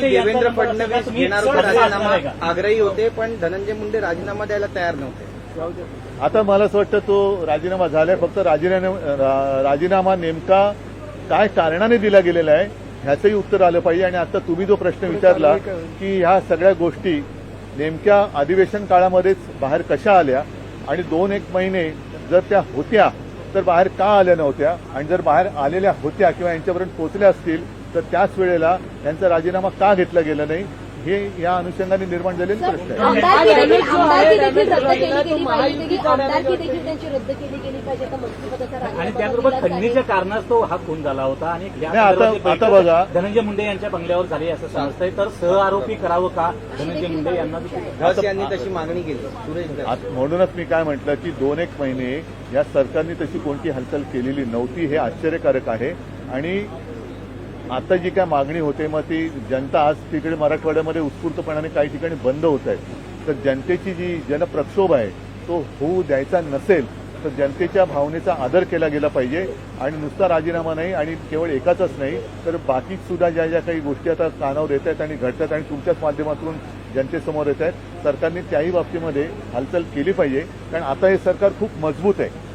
Devendra number Fadnavis घेणार राजीनामा? आग्रही होते पण धनंजय मुंडे राजीनामा द्यायला तयार नव्हते. आता मला असं वाटतं तो राजीनामा झालाय फक्त राजीनामा नेमका काय कारणाने दिला गेलेला आहे ह्याचंही उत्तर आलं पाहिजे. आणि आता तुम्ही जो प्रश्न विचारला की? ह्या सगळ्या गोष्टी नेमक्या अधिवेशन काळामध्येच बाहेर कशा आल्या? आणि दोन एक महिने जर त्या होत्या तर बाहेर का आल्या नव्हत्या? आणि जर बाहेर आलेल्या होत्या किंवा यांच्यापर्यंत पोहोचल्या असतील तर त्याच वेळेला यांचा राजीनामा का घेतला गेला नाही हे या अनुषंगाने निर्माण झालेले प्रश्न आहे आणि त्याचबरोबर दिलाच खंडणीच्या. कारणास्तव हा खून झाला होता आणि आता- बघा. धनंजय मुंडे यांच्या बंगल्यावर झाली असं समजतंय. तर सहआरोपी करावं का धनंजय मुंडे यांना यांनी तशी मागणी केली. म्हणूनच मी काय म्हटलं की दोन एक महिने या सरकारने तशी कोणती हालचाल केलेली नव्हती हे आश्चर्यकारक आहे. आणि आता जी काय मागणी होते मग ती जनता आज तिकडे मराठवाड्यामध्ये उत्स्फूर्तपणाने काही ठिकाणी बंद होत आहे तर जनतेची जी जनप्रक्षोभ आहे तो होऊ द्यायचा नसेल तर जनतेच्या भावनेचा आदर केला गेला पाहिजे. आणि नुसता राजीनामा नाही आणि केवळ एकाचाच नाही तर बाकी सुद्धा ज्या ज्या काही गोष्टी आता कानावर येत आहेत आणि घडतात आणि तुमच्याच माध्यमातून जनतेसमोर येत आहेत सरकारने त्याही बाबतीमध्ये हालचाल केली पाहिजे. कारण आता हे सरकार खूप मजबूत आहे.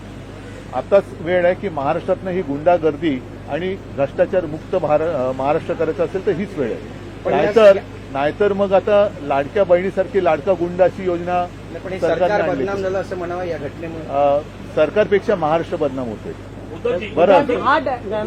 आताच वेळ आहे की महाराष्ट्रातनं ही गुंडागर्दी आणि भ्रष्टाचार मुक्त महाराष्ट्र करायचं असेल तर हीच वेळ आहे. नाहीतर नाहीतर मग आता लाडक्या बहिणीसारखी लाडका गुंड अशी योजना सरकारने सरकार आणली. बदनाम झालं असं म्हणावं या घटनेमुळे. सरकारपेक्षा महाराष्ट्र बदनाम होतोय. बरं. हा